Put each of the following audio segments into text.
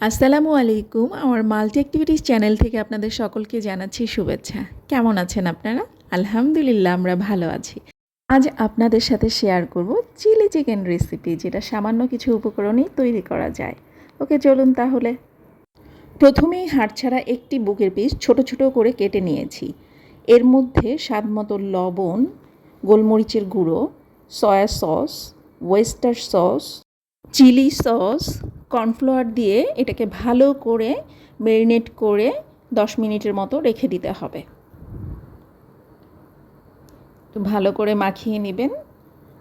আসসালামু আলাইকুম। আমার মাল্টি অ্যাক্টিভিটিস চ্যানেল থেকে আপনাদের সকলকে জানাচ্ছি শুভেচ্ছা। কেমন আছেন আপনারা? আলহামদুলিল্লাহ, আমরা ভালো আছি। আজ আপনাদের সাথে শেয়ার করব চিলি চিকেন রেসিপি, যেটা সামান্য কিছু উপকরণেই তৈরি করা যায়। ওকে, চলুন তাহলে। প্রথমেই হাড় ছাড়া একটি বুকের পিস ছোট ছোট করে কেটে নিয়েছি। এর মধ্যে স্বাদ মতো লবণ, গোলমরিচের গুঁড়ো, soya sauce, oyster sauce, chilli sauce cornflour দিয়ে এটাকে ভালো করে ম্যারিনেট করে দশ মিনিটের মতো রেখে দিতে হবে। তো ভালো করে মাখিয়ে নেবেন।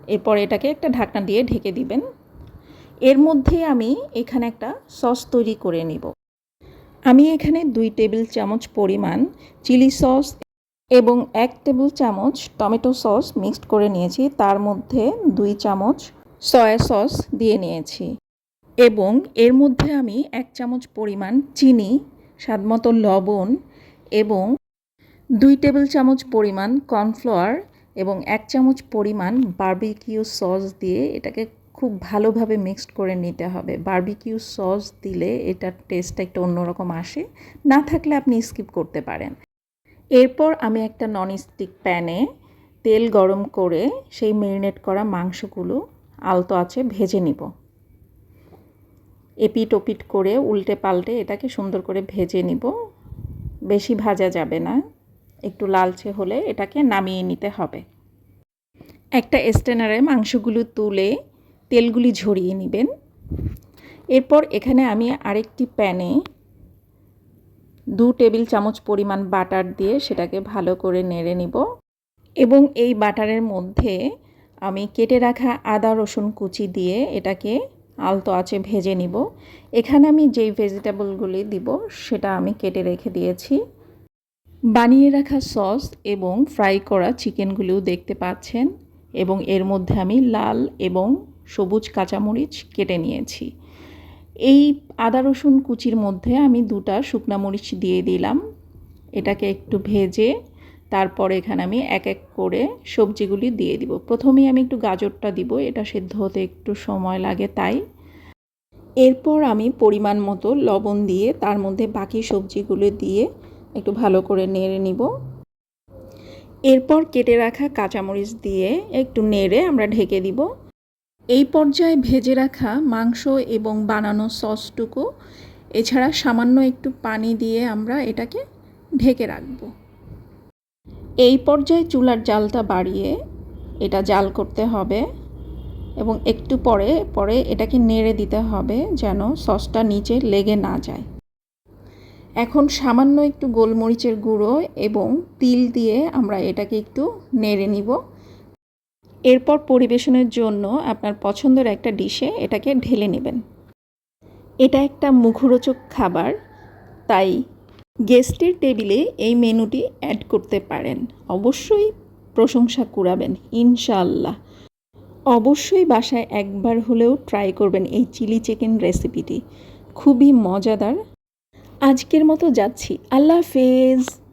এরপর এটাকে একটা ঢাকনা দিয়ে ঢেকে দিবেন। এর মধ্যে আমি এখানে একটা সস তৈরি করে নিব। আমি এখানে দুই টেবিল চামচ পরিমাণ চিলি সস এবং এক টেবিল চামচ টমেটো সস মিক্সড করে নিয়েছি। তার মধ্যে দুই চামচ সয়া সস দিয়ে নিয়েছি। এবং এর মধ্যে আমি এক চামচ পরিমাণ চিনি স্বাদমতো লবণ এবং দুই টেবিল চামচ পরিমাণ কর্নফ্লাওয়ার এবং এক চামচ পরিমাণ বার্বিকিউ সস দিয়ে এটাকে খুব ভালোভাবে মিক্সড করে নিতে হবে। বার্বিকিউ সস দিলে এটার টেস্টটা একটু অন্যরকম আসে, না থাকলে আপনি স্কিপ করতে পারেন। এরপর আমি একটা ননস্টিক প্যানে তেল গরম করে সেই মেরিনেট করা মাংসগুলো আলতো আছে ভেজে নিব। এপিট ওপিট করে উল্টে পাল্টে এটাকে সুন্দর করে ভেজে নিব। বেশি ভাজা যাবে না, একটু লালচে হলে এটাকে নামিয়ে নিতে হবে। একটা স্টেনারে মাংসগুলো তুলে তেলগুলি ঝরিয়ে নেবেন। এরপর এখানে আমি আরেকটি প্যানে দু টেবিল চামচ পরিমাণ বাটার দিয়ে সেটাকে ভালো করে নেড়ে নিব এবং এই বাটারের মধ্যে আমি কেটে রাখা আদা রসুন কুচি দিয়ে এটাকে আলতো আছে ভেজে নিব। এখানে আমি যেই ভেজিটেবলগুলি দিব, সেটা আমি কেটে রেখে দিয়েছি। বানিয়ে রাখা সস এবং ফ্রাই করা চিকেনগুলিও দেখতে পাচ্ছেন এবং এর মধ্যে আমি লাল এবং সবুজ কাঁচামরিচ কেটে নিয়েছি। এই আদা রসুন কুচির মধ্যে আমি দুটা শুকনা মরিচ দিয়ে দিলাম। এটাকে একটু ভেজে তারপর এখানে আমি এক এক করে সবজিগুলি দিয়ে দিব। প্রথমেই আমি একটু গাজরটা দিব, এটা সেদ্ধ হতে একটু সময় লাগে তাই। এরপর আমি পরিমাণ মতো লবণ দিয়ে তার মধ্যে বাকি সবজিগুলো দিয়ে একটু ভালো করে নেড়ে নিব। এরপর কেটে রাখা কাঁচামরিচ দিয়ে একটু নেড়ে আমরা ঢেকে দিব। এই পর্যায়ে ভেজে রাখা মাংস এবং বানানো সসটুকু, এছাড়া সামান্য একটু পানি দিয়ে আমরা এটাকে ঢেকে রাখব। এই পর্যায়ে চুলার জালটা বাড়িয়ে এটা জাল করতে হবে। এবং একটু পরে পরে এটাকে নেড়ে দিতে হবে যেন সসটা নিচে লেগে না যায়। এখন সামান্য একটু গোলমরিচের গুঁড়ো এবং তিল দিয়ে আমরা এটাকে একটু নেড়ে নিব। এরপর পরিবেশনের জন্য আপনার পছন্দের একটা ডিশে এটাকে ঢেলে নেবেন। এটা একটা মুখরোচক খাবার, তাই গেস্টের টেবিলে এই মেনুটি অ্যাড করতে পারেন। অবশ্যই প্রশংসা কুড়াবেন ইনশাল্লাহ অবশ্যই বাসায় একবার হলেও ট্রাই করবেন এই চিলি চিকেন রেসিপিটি খুবই মজাদার। আজকের মতো যাচ্ছি। আল্লাহ হাফেজ।